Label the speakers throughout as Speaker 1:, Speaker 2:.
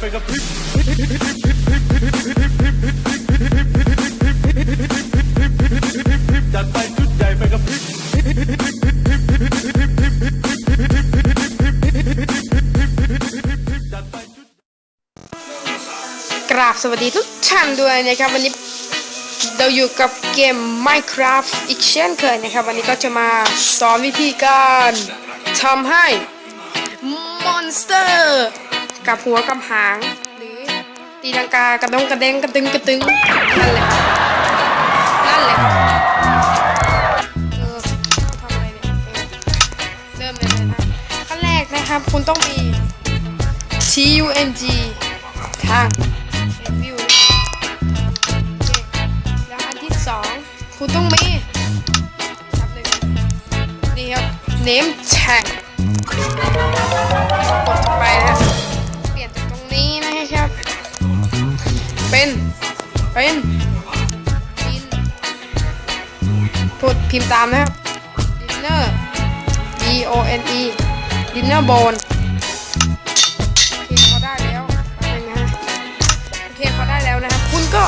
Speaker 1: ไฟกระพริบจัดไปชุดใหญ่ไฟกระพริบ
Speaker 2: กราบสวัสดีทุกท่านด้วยนะครับวันนี้เราอยู่กับเกม Minecraft อีกเช่นเคยนะครับ วันนี้ก็จะมาสอนวิธีการทำให้มอนสเตอร์ กับหัวกับหาง หรือตีลังกากระด้งกระเด้งกระตึงกระตึงนั่นแหละครับนั่นแหละครับเออทำอะไรเนี่ยเออเริ่มเลยนะครับขั้นแรกนะครับ คุณต้องมี T U N G ทางเป็นวิวแล้วอันที่สองคุณต้องมี ครับหนึ่งนี่ครับ name tag เป็นดินพูดพิมพ์ตามนะครับ dinner D O N E dinner bone โอเคเขาได้แล้วแป๊บนึงนะฮะโอเคเขาได้แล้วนะครับ คุณก็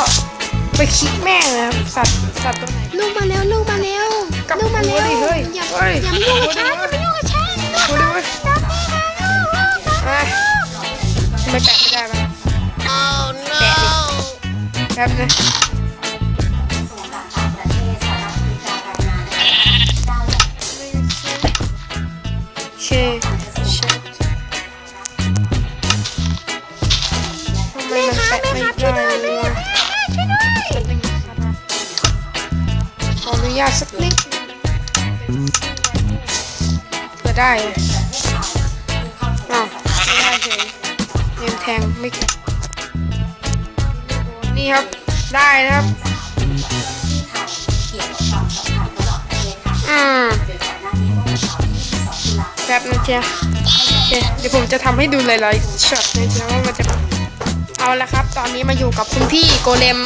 Speaker 2: ไปคลิกแม่งนะครับสัตว์สัตว์ตัวไหน
Speaker 3: ลูกมาแล้วลูกมาแล้ว
Speaker 2: กลับ
Speaker 3: ลูกมาแล้ว
Speaker 2: หัวดิเฮ้ย
Speaker 3: อย่า
Speaker 2: เฮ้ย
Speaker 3: อย่ามายุ่งกับฉันอย่ามายุ่งกับฉัน
Speaker 2: ดูดิเว้ยอะไม่แตะไม่ได้ปะแตะดิ แป๊บนะโอเคทำไมมันแตะไม่ได้เลยวะขออนุญาตสักนิดเพื่อได้อ้าวไม่ได้เฉยเงินแทงไม่เก็บ นี่ครับ ได้นะครับอืมแป๊บนะเจ๊โอเคเดี๋ยวผมจะทำให้ดูหลายๆช็อตนะจ๊ะว่ามันจะเป็นเอาละครับ ตอนนี้มาอยู่กับคุณพี่โกเลม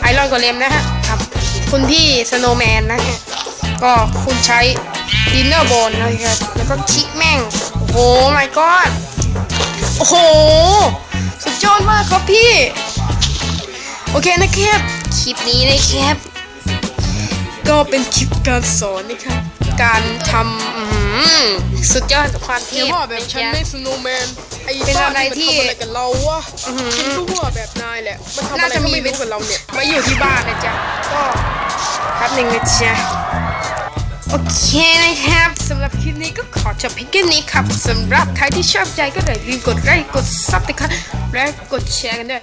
Speaker 2: ไอรอนโกเลมนะฮะครับ คุณพี่สโนว์แมนนะฮะก็คุณใช้ดินเนอร์โบนนะครับ แล้วก็คิกแม่ง โอ้โห my god โอ้โห สุดยอดมากครับพี่ โอเคนะครับคลิปนี้นะครับ ก็เป็นคลิปการสอนนะครับการทำอื้อหือสุดยอดกับความเท
Speaker 4: เดี๋ยว
Speaker 2: พ
Speaker 4: ว่าแบบฉันไม่สโนว์แมนไอ้
Speaker 2: เป็น
Speaker 4: บ้า
Speaker 2: อะไรที่
Speaker 4: มันทำอะไรกับเราวะ
Speaker 2: อื้อหือ
Speaker 4: ฉันก็ว่าแบบนายแหละมันทำอะไร
Speaker 2: น่าจะ
Speaker 4: ก็
Speaker 2: มี
Speaker 4: ไม่รู้กับเราเนี่ย
Speaker 2: มาอยู่ที่บ้านนะจ๊ะก็แป๊บหนึ่งนะจ๊ะโอเคนะครับสำหรับคลิปนี้ก็ขอจบเพียงแค่นี้ครับสำหรับใครที่ชอบใจก็อย่าลืมกดไลค์กดซับนะครับและกดแชร์กันด้วย